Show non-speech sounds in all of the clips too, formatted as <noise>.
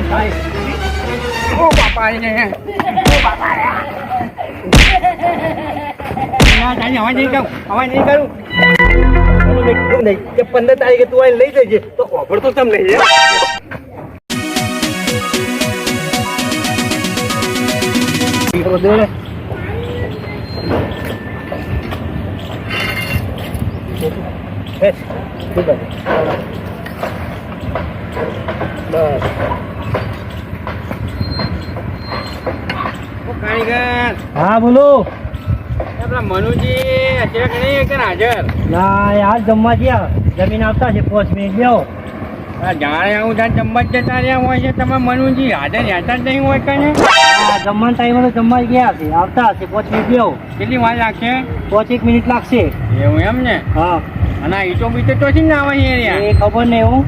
ઓ બાપા એને ઓ બાપા ના તારી હવા નહીં કહું હવા નહીં કરું કે પંદર તારીખે તું આઈને લઈ જજે તો ઓફર તો તમને નહીં ઓ હા બોલો. મનુજી અત્યારે કે હાજર? ના યાર જમવા ગયા. જમીન આવતા છે પાંચ મિનિટ લ્યો. જાણે હું ત્યાં જમવા જ જતા રહ્યા હોય છે. તમે મનુજી હાજર રહેતા જ નહીં હોય કને? જમવાના ટાઈમે તો જમવા ગયા છે. આવતા હશે પાંચ મિનિટ કેટલી વાર લાગશે? પાંચ એક મિનિટ લાગશે. એવું એમ ને? હા. અને ઈટો બીટો તો છે ને આવે એ ખબર નહીં હું.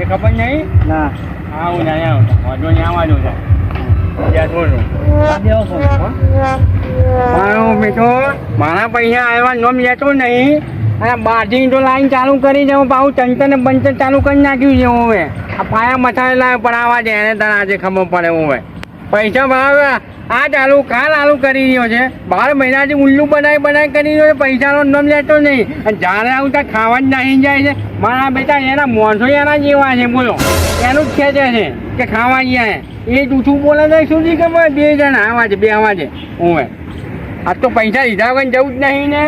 એ ખબર નહીં? ના. આવું ના આવું વાંધો નહીં આવવાનું મારો પૈસા આવ્યા નોમ લેતો નહીં. અને બારથી તો લાઈન ચાલુ કરી દઉં પાછું ચંચર ને બંચન ચાલુ કરી નાખ્યું છે હવે. આ પાયા મથાયેલા પડાવવા દે એને તને આજે ખબર પડે હવે. પૈસા ભાવ. આ ચાલુ કાલ ચાલુ કરી રહ્યો છે? બાર મહિનાથી ઉલ્લુ બનાવી બનાવી કરી રહ્યો છે, પૈસાનો નમ લેતો નહીં. અને જ્યારે આવું ત્યાં ખાવા જ નાહી જાય છે, મારા બેટા એના માણસો એના જેવા છે, બોલો. એનું જ ખેંચે છે કે ખાવા ગયા. એ જૂઠું બોલે નહીં સુધી ખબર? બે જણા, આવા છે, બે આવા છે. હું આ તો પૈસા લીધા વગર જવું જ નહીં ને.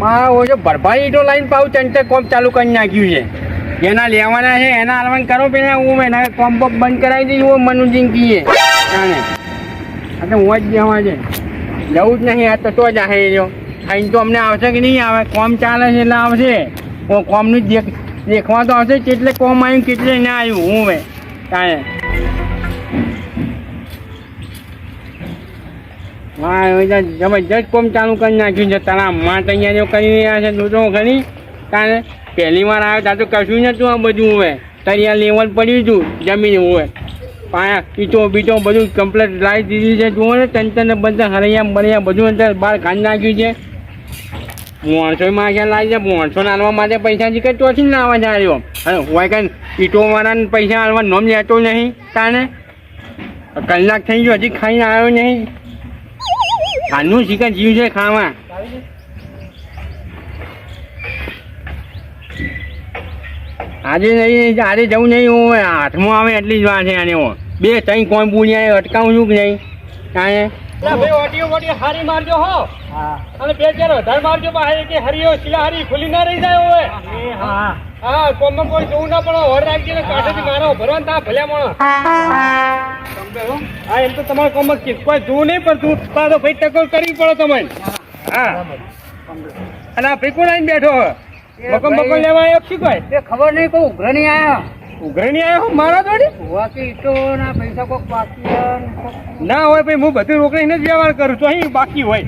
મારા ઓછો ભરભાઈ તો લાઈન પાઉં ચંચે કોમ ચાલુ કરી નાખ્યું છે. જેના લેવાના છે, એના હાલવાન કરો પેલા હું એના કોમ્પ બંધ કરાવી દઈશ હું મનુજીને કહીએ જાણે હું જ જવા છે. જવું જ નહીં, આ તો તો જ આહે રહ્યો. અહીં તો અમને આવશે કે નહીં આવે? કોમ ચાલે છે એટલે આવશે. હું કોમનું જ દેખ, દેખવા તો આવશે, કેટલે કોમ આવ્યું કેટલે ના આવ્યું, હું હવે. કાંઈ હા એ જબરજસ્ત કોમ ચાલુ કરી નાખ્યું છે. તારા માં તૈયારીઓ કરી રહ્યા છે, તું તો ઘણી. કારણ પહેલી વાર આવ્યો ત્યાં તો કશું નતું આ બધું હવે. તૈયાર લેવલ પડ્યું હતું જમીન હવે. પાયા, કીચો બીચો બધું કમ્પ્લીટ લાવી દીધી છે. જુઓ ને તંતર ને બધા હરૈયા બરૈયા બધું અંદર બહાર કાઢી નાખ્યું છે. મોણસો માં ક્યાં લાવી છે? મોણસો આલવા માટે પૈસા જે કઈ ચોથી ના આવવા જાય અને હોય કઈ ઈટો વાળાને પૈસા આલવા નોમ લેતો નહીં તાને? કલાક થઈ ગયો, હજી ખાઈને આવ્યો નહીં. ખાનું ચિકન જીવ છે ખાવા. આજે નહીં, આજે જવું નહીં હું હાથમાં આવે એટલી જ વાર છે આને હું બે ત્રણ કોણ બુણ્યા અટકાવું છું કે નહીં? કાંઈ? ભાઈ હારી મારજો હો. હા. અને બે ચાર વધારે મારજો બહાર કે હરીઓ શિલા હરી ખુલી ના રહી જાય હવે. હા. હા કોમમાં કોઈ જોવું ના પડે હોર રાખજે ને કાઢેથી મારો ભરવાન તા ભલે મળો હા? એમ તો તમારે કોમમાં કોઈ જોવું નહીં પડતું. તો ભાઈ ટકોર કરવી પડે તમને હા. અને આ ભીખું આવીને બેઠો હે. મકમ બકમ લેવા આવ્યો શું કોઈ તે ખબર નહીં કોઈ ઉઘરા નહીં આવ્યા ઉઘરણી આવ્યો મારા જોડે? બાકી ઈટો ના પૈસા કોક બાકી ને ના હોય ભાઈ હું બધું રોકડીને જ વ્યવહાર કરું છું. અહીં બાકી હોય.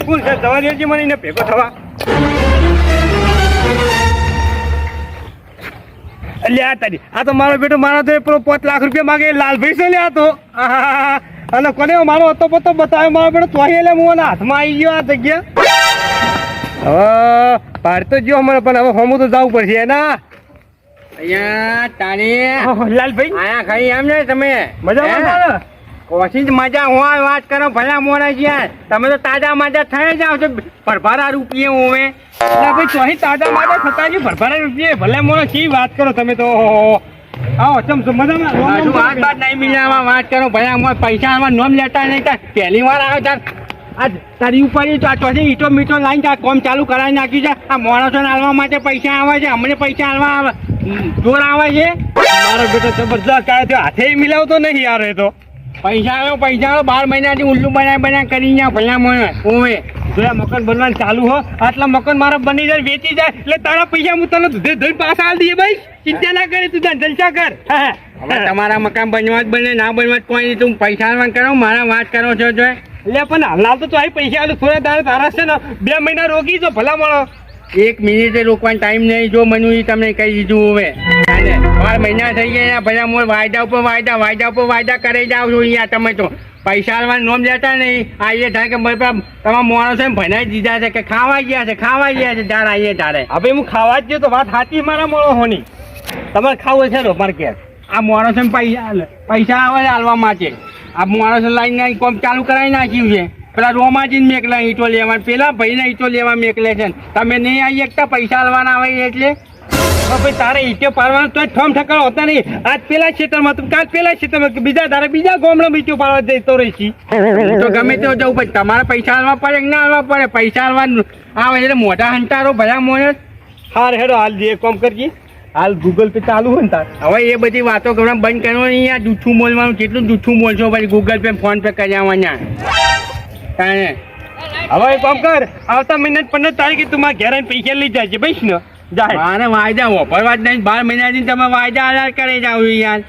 સ્કૂલ છે દેજે મને એને ભેગો થવા. અલ્યા આ તારી આ તો મારો બેટો મારા તો પેલો પાંચ લાખ રૂપિયા માગે લાલભાઈ છે લે આ તો. <laughs> અને કોને મારો હતો પતો બતાવ્યો મારો બેટો તો એટલે હું હાથમાં આવી ગયો આ જગ્યા. હવે બહાર તો ગયો મને પણ હવે હમું તો જવું પડશે એના અહીંયા તારી લાલભાઈ. આયા ખાઈ એમ ને તમે. મજા જ મજા હોય વાત કરો ભલા મોરા જ્યાં તમે તો તાજા માજા થઈ જાવ છો ભરભરા રૂપિયે હોવે. ના ભાઈ ચોહી તાજા માજા થતા નહીં ભરભરા રૂપિયે. ભલે મોણો શી વાત કરો તમે તો? આવો ચમ મજામાં? વાત નહીં મિલાવા વાત કરો. ભલા મોર પૈસા નોમ લેતા નહીં પહેલી વાર આવ્યો તાર. આ તારી ઉપર તો આ ચોથી ઈટો મીટો લાઈન તાર કોમ ચાલુ કરાવી નાખ્યું છે. આ માણસોને હાલવા માટે પૈસા આવે છે, અમને પૈસા હાલવા આવે. જોર આવે છે? મારો બેટો જબરદસ્ત કાઢે છે, હાથે મિલાવતો નહીં યાર એ તો. પૈસા નો પૈસા બાર મહિનાથી ઉલ્લુ બનાવી બનાવી કરી ગયા ભલા હોવે જો મકાન બનવાનું ચાલુ હો. આટલા મકાન મારા બની જાય વેચી જાય. એટલે તારા પૈસા હું તને ધોધે ધોઈ પાછા આવી દઈએ ભાઈ. ચિંતા ના કરે તું તાર જલસા કર. હવે તમારા મકાન બનવા જ બને ના બનવા જ કોઈ નહીં. તું પૈસા કરો મારા વાત કરો છો જો એટલે પણ હાલ તો અહીં પૈસા આલું થોડા તારા તારા છે ને બે મહિના રોકી જો ભલા મળો એક મિનિટે રોકવાનો ટાઈમ નહીં જો મનુ તમને કહી દીધું હવે. બાર મહિના થઈ ગયા ભલા મોર વાયદા ઉપર વાયદા વાયદા ઉપર વાયદા કરી જાવ છો અહીંયા તમે તો. પૈસા હાલવા નોમ લેતા નહીં. આ એ થાય કે પા- તમારા માણસો એમ ભણાઈ દીધા છે કે ખાવા ગયા છે ખાવા ગયા છે તારે આવીએ તારે. હવે હું ખાવા જ તો વાત સાચી મારા મોડો હોની. તમારે ખાવું છે રો મારે કે આ માણસને પૈસા પૈસા આવે હાલવા માટે. આ માણસ લાઈન કોમ ચાલુ કરાવી નાખ્યું છે. પેલા રોમાજીને મેકલા, ઈંટો લેવા પેલા ભાઈને ઈંટો લેવા મેકલે છે તમે નહીં આવી એકતા, પૈસા હાલવાના આવે એટલે? ભાઈ તારે ઈટે પાડવાનું તો ઠમ ઠકાણો હોતા નહીં. આજ પેલા ક્ષેત્રમાં તું કાલ પેલા ક્ષેત્રમાં બીજા તારે બીજા ગોમડો ઈટો પાડવા જતો રહી છી. તો ગમે તેવો જવું પડે. તમારે પૈસા આલવા પડે ના હાલવા પડે? પૈસા હાલવા આવે એટલે મોટા હંટારો ભયા મોને હાર હેડો, હાલ જે કોમ કરજી. હાલ ગૂગલ પે ચાલુ હોય ને તાર. હવે એ બધી વાતો કરવા બંધ કરવાની. આ જૂઠું બોલવાનું, કેટલું જૂઠું બોલશો પછી ગૂગલ પે ફોન પે કર્યા કારણે હવે કામ કર આવતા મહિના પંદર તારીખે તું મારા ઘેર પૈસા લઈ જાય છે બસ ને. જાય. મારે વાયદા વાપરવા જ નહીં બાર મહિનાથી તમે વાયદા આધાર કરે જાવ યાર.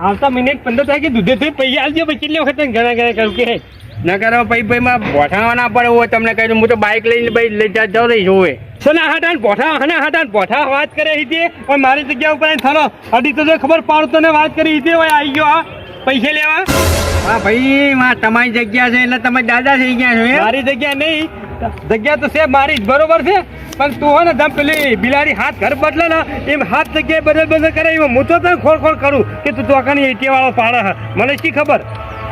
આવતા મહિને પંદર તારીખે દૂધે થઈ પૈસા આવજો પછી કેટલી વખત ઘણા ઘણા કરું કે? ન કરો ભાઈ ભાઈ માં ભોઠાવા ના પડે હોય તમને કહી દઉં હું તો બાઇક લઈને ભાઈ લઈ જા જતો રહી હોય સોના હાટા ભોઠા હના હાટા ભોઠા વાત કરે હતી પણ મારી જગ્યા ઉપર થાનો અડી તો ખબર પાડતો ને વાત કરી હતી હોય આવી ગયો આ પૈસા લેવા હા ભાઈ માં તમારી જગ્યા છે એટલે તમે દાદા થઈ ગયા છો? મારી જગ્યા નહીં જગ્યા તો છે મારી જ બરોબર છે પણ તું હો ને તમ પેલી બિલાડી હાથ ઘર બદલે ને એમ હાથ જગ્યાએ બદલ બદલ કરે એમાં હું તો તને ખોળ ખોળ કરું કે તું ચોકાની એટી વાળો પાડે. મને શી ખબર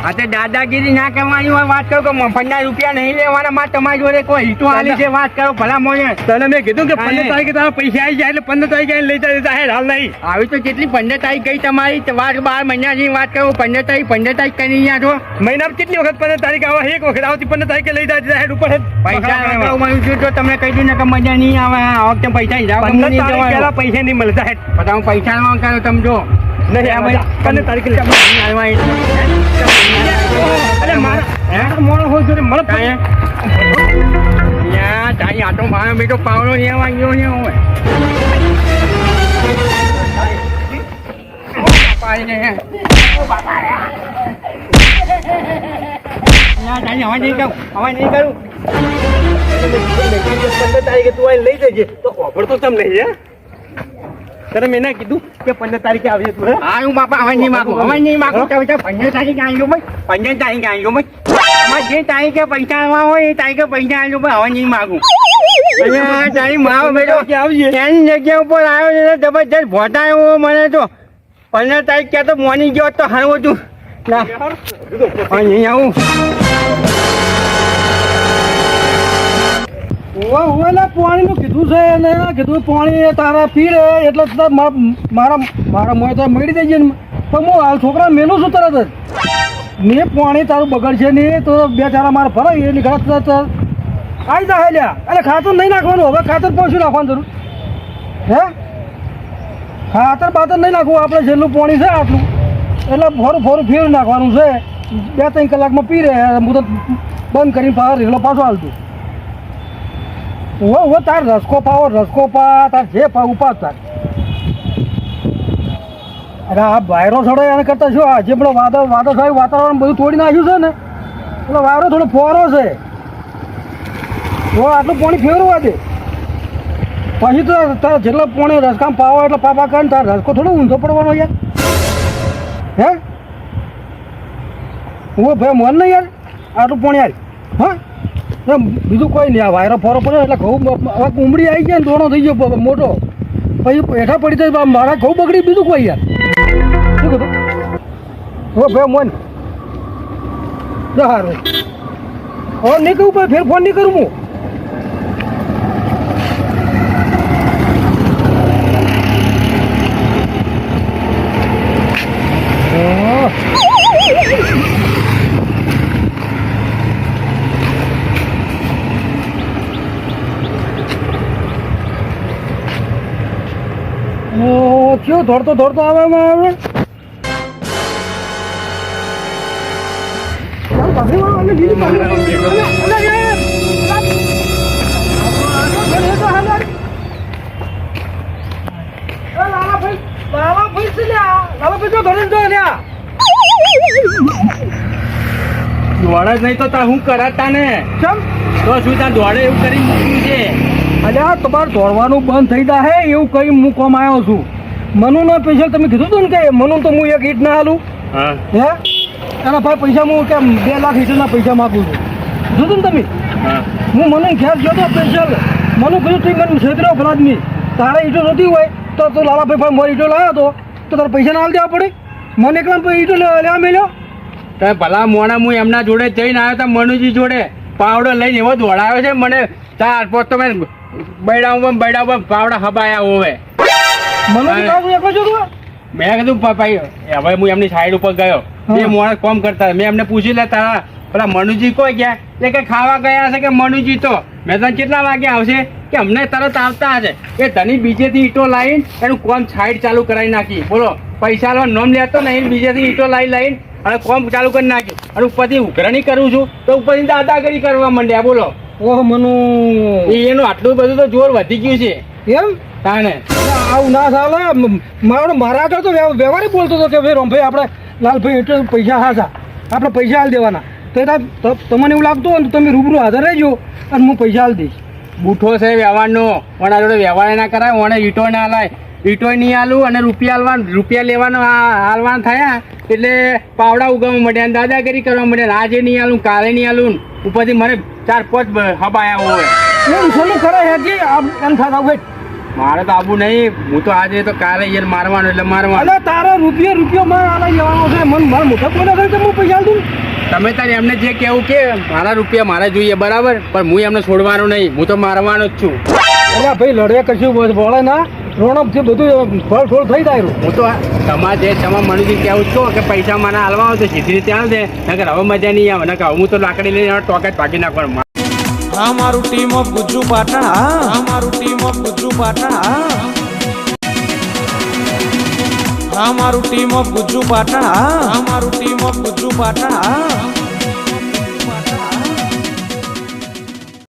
આ તો દાદાગીરી ના કરવાની હોય વાત કરો કે પંદર રૂપિયા નહીં લેવાના માં તમારી જોડે કોઈ હીટું આલી છે વાત કરો ભલા મોને. તને મેં કીધું કે પંદર. તારીખે તારા પૈસા આવી જાય એટલે પંદર તારીખે લઈ જાય જાહેર હાલ નહીં. આવી તો કેટલી પંદર તારીખ ગઈ તમારી વાત બાર મહિનાથી વાત કરો પંદર તારીખ પંદર તારીખ કરી અહીંયા છો મહિનામાં કેટલી વખત પંદર તારીખ આવે એક વખત આવતી પંદર તારીખે લઈ જાય જાહેર ઉપર પૈસા મળ્યું છું તો તમને કહી દઉં ને કે મજા નહીં આવે આ વખતે પૈસા. પૈસા નહીં મળે સાહેબ પૈસા ન કરો તમે જો. નહીં પંદર તારીખે એટલે. અરે મારા હે? મારા હોય જોડે મળે કાંઈ? યા, તારી આટો મારો બેટો પાવડો નહીં વાગ્યો તું આઈને લઈ જજે. તો ઓફર તો તમને હે? તને મેં ના કીધું કે પંદર તારીખે આવજે તું હે? હા, બાપા હવે નહીં માગું, હવે નહીં માગું. તમે પંદર તારીખે આલજો ભાઈ. પંદર તારીખે આલજો ભાઈ. જે તારીખે પૈસા આવવા હોય એ તારીખે પૈસા આલજો ભાઈ. હવે નહીં માગું. તારી માવ બેટો કે આવજે એની જગ્યા ઉપર આવ્યો છે જબરજસ્ત ભોટાયો મને તો પંદર તારીખ ક્યાં તો મોની ગયો તો હારું તું ના અહીં આવું ઓવે ઓવે, લે, પાણીનું કીધું છે એને, કીધું પાણી તારા પીડે એટલે તો મારા મારા મોય તો મળી દેજે ને. તો હું હાલ છોકરા મેલું છું તરત જ. ને પાણી તારું બગડશે નહીં, તો બે ચારા મારે ફરાય એ નીકળે તરત આવી જા લ્યા. એટલે ખાતર નહીં નાખવાનું, હવે ખાતર પહોંચી નાખવાનું જરૂર. હે? ખાતર બાતર નહીં નાખવું, આપણે છેલ્લું પાણી છે આટલું. એટલે ફોરું ફોરું ફેર નાખવાનું છે. બે ત્રણ કલાકમાં પી રહે હું તો બંધ કરીને પાછો રેલો પાછો હાલતું. ઓ ઓ તાર રસકો પાવો રસકો પા, તાર જે પા ઉપા તાર. અરે આ વાયરો છોડો એને કરતા શું આજે પેલો વાદળ વાદળ સાહેબ વાતાવરણ બધું તોડી નાખ્યું છે ને, પેલો વાયરો થોડો ફોરો છે. ઓ આટલું પાણી ફેરવા દે પછી તો તારે જેટલો પાણી રસકામ પાવો એટલે પાપા કરે ને તાર રસકો થોડો ઊંધો પડવાનો યાર. હે? હું ભાઈ, મન નહીં યાર, આટલું પાણી યાર હા? બીજું કોઈ નહીં. આ વાયરો ફોરો પડ્યો એટલે ઘઉં હવે કુંબડી આવી ગયા ને દોણો થઈ ગયો મોટો. પછી હેઠા પડી જાય મારા ઘઉં બગડી બીજું કોઈ યાર. શું કીધું? હવે ભાઈ મોન. સારું હવે નહીં કહું ભાઈ ફેર ફોન નહીં કરું હા. ઓ કયો દોડતો દોડતો આવે એમાં આવે ચાલ, પાછી વાળો, અને બીજી પાછી વાળો. અલા, અલા, યાર. અલા, એ તો હાલ, એ લાલાભાઈ, લાલાભાઈ છે લ્યા. લાલાભાઈ જો દોડતો જો આવે દોડે જ નહીં તો હું કરાતા ને ચમ. તો શું ત્યાં દોડે એવું કરી મૂક્યું છે? અલ્યા તમારે દોડવાનું બંધ થઈ જાય એવું કઈ મૂકવામાં આવ્યો છું. મનુનો પૈસા તમે કીધું હતું ને કે મનુ તો હું એક ઈટ ના હાલું હે. એના ભાઈ પૈસા હું કેમ બે લાખ ઈટના પૈસા માગું છું? કીધું ને તમે? હું. મને ઘેર જોતો તો સ્પેશિયલ મને કીધું તું મને છેતરો ફલાદમી તારે ઈટો નહોતી હોય તો તું લાલાભાઈ ભાઈ મારી ઈટો લાવ્યો હતો તો તારે પૈસા ના આલ દેવા પડે? મને એકલા ઈટો લેવા મેલ્યો? તમે ભલા મોણા હું એમના જોડે જઈને આવ્યો તો મનુજી જોડે પાવડો લઈને એવો દોડાયો છે મને. ચાર પોત તો મેં બૈડા બૈડા ઉપર પાવડા હબાયા હોવે. મેં કીધું ભાઈ હવે હું એમની સાઈડ ઉપર ગયો. બે મોણા કોમ કરતા મેં એમને પૂછી લે તારા પેલા મનુજી કોઈ ગયા? એ કે ખાવા ગયા હશે કે મનુજી તો? મેં તને કેટલા વાગે આવશે? કે અમને તરત આવતા હશે? એ ધની બીજેથી ઈટો લાવીને એનું કોમ સાઈડ ચાલુ કરાવી નાખી. બોલો પૈસા નોમ લેતો નહીં બીજેથી ઈટો લાવી લાવીને અને કોમ ચાલુ કરી નાખ્યું. અને ઉપરથી ઉઘરણી કરું છું. તો ઉપરથી દાદાગીરી કરવા માંડ્યા બોલો. ઓહ મનુ. એ એનું આટલું બધું તો જોર વધી ગયું છે. એમ? તાને આવું ના ચાલે મારો મારા આગળ તો વ્યવ- વ્યવહારે બોલતો હતો કે ભાઈ રોમભાઈ આપણે લાલભાઈ એટલે પૈસા હાસા આપણે પૈસા હાલ દેવાના. તો તમને એવું લાગતું હોય ને તો તમે રૂબરૂ હાજર રહેજો અને હું પૈસા હાલ દઈશ. બૂઠો છે વ્યવહારનો. ઓના જોડે વ્યવહાર ના કરાય ઓને ઈટો ના લાય ઈટો નહીં આલું અને રૂપિયા હાલવાનું રૂપિયા લેવાનો આ હાલવાના થયા એટલે પાવડા ઉગાવવા માંડ્યા અને દાદાગીરી કરવા માંડ્યા. આજે નહીં આલું કાલે નહીં આલું ઉપરથી મને ચાર પાંચ હબાયા હોય. એમ થોડું કરે હેજી આમ એમ થતા મારે તો આવું નહીં. હું તો આજે તો કાલે યાર મારવાનું એટલે મારવાનો. અલે તારો રૂપિયો રૂપિયો માર આલા જવાનો છે. મન માર મોટા કોને કરે તો હું પૈસા દઉં? તમે તારે એમને જે કેવું કે મારા રૂપિયા મારે જોઈએ બરાબર? પણ હું એમને છોડવાનું નહીં. હું તો મારવાનો જ છું. અરે ભાઈ લડે કશું બોલે ના. રોણક છે બધું ફળ ફળ થઈ જાય હું તો તમારે જે તમારે મનુજી કેવું છો કે પૈસા મને હાલવા તો સીધી રીતે હાલ દે નકર હવે મજા નહીં આવે. નકર હું તો લાકડી લઈને ટોકે જ પાકી નાખવાનું. આ મારું ટીમ ઓફ ગુજુ પાટણ આ ટીમ ઓફ ગુજુ પાટણ, હા. આ મારું ટીમ ઓફ ગુજુ પાટણ, હા. આ ટીમ ઓફ ગુજુ પાટણ